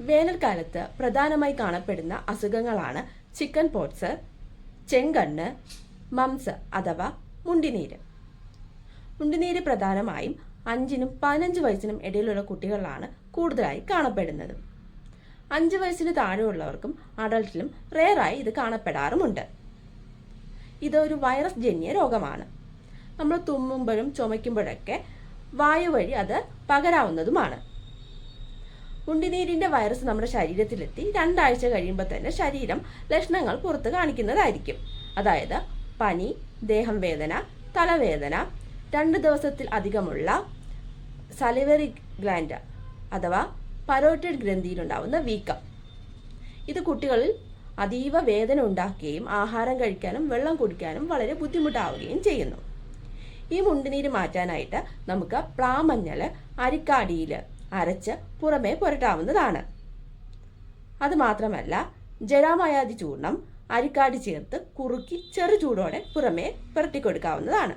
വേനൽക്കാലത്ത് പ്രധാനമായി കാണപ്പെടുന്ന അസുഖങ്ങളാണ് ചിക്കൻ പോട്സ് ചെങ്കണ്ണ് മംസ് അഥവാ മുണ്ടിനീര്. മുണ്ടിനീര് പ്രധാനമായും അഞ്ചിനും പതിനഞ്ച് വയസ്സിനും ഇടയിലുള്ള കുട്ടികളിലാണ് കൂടുതലായി കാണപ്പെടുന്നത്. അഞ്ച് വയസ്സിന് താഴെയുള്ളവർക്കും അഡൾട്ടിലും റെയറായി ഇത് കാണപ്പെടാറുമുണ്ട്. ഇതൊരു വൈറസ് ജന്യ രോഗമാണ്. നമ്മൾ തുമ്മുമ്പോഴും ചുമയ്ക്കുമ്പോഴൊക്കെ വായു വഴി അത് പകരാവുന്നതുമാണ്. ഉണ്ടിനീരിന്റെ വൈറസ് നമ്മുടെ ശരീരത്തിലെത്തി രണ്ടാഴ്ച കഴിയുമ്പോൾ തന്നെ ശരീരം ലക്ഷണങ്ങൾ പുറത്ത് കാണിക്കുന്നതായിരിക്കും. അതായത് പനി ദേഹം വേദന തലവേദന രണ്ട് ദിവസത്തിൽ അധികമുള്ള സലിവറി ഗ്ലാൻഡ് അഥവാ പരോട്ടഡ് ഗ്രന്ഥിയിലുണ്ടാവുന്ന വീക്കം. ഇത് കുട്ടികളിൽ അതീവ വേദന ഉണ്ടാക്കുകയും ആഹാരം കഴിക്കാനും വെള്ളം കുടിക്കാനും വളരെ ബുദ്ധിമുട്ടാവുകയും ചെയ്യുന്നു. ഈ മുണ്ടിനീര് മാറ്റാനായിട്ട് നമുക്ക് പ്ലാമഞ്ഞൾ അരിക്കാടിയിൽ അരച്ച് പുറമേ പുരട്ടാവുന്നതാണ്. അത് മാത്രമല്ല ജരാമയാതി ചൂർണം അരിക്കാടി ചേർത്ത് കുറുക്കി ചെറു ചൂടോടെ പുറമേ പുരട്ടിക്കൊടുക്കാവുന്നതാണ്.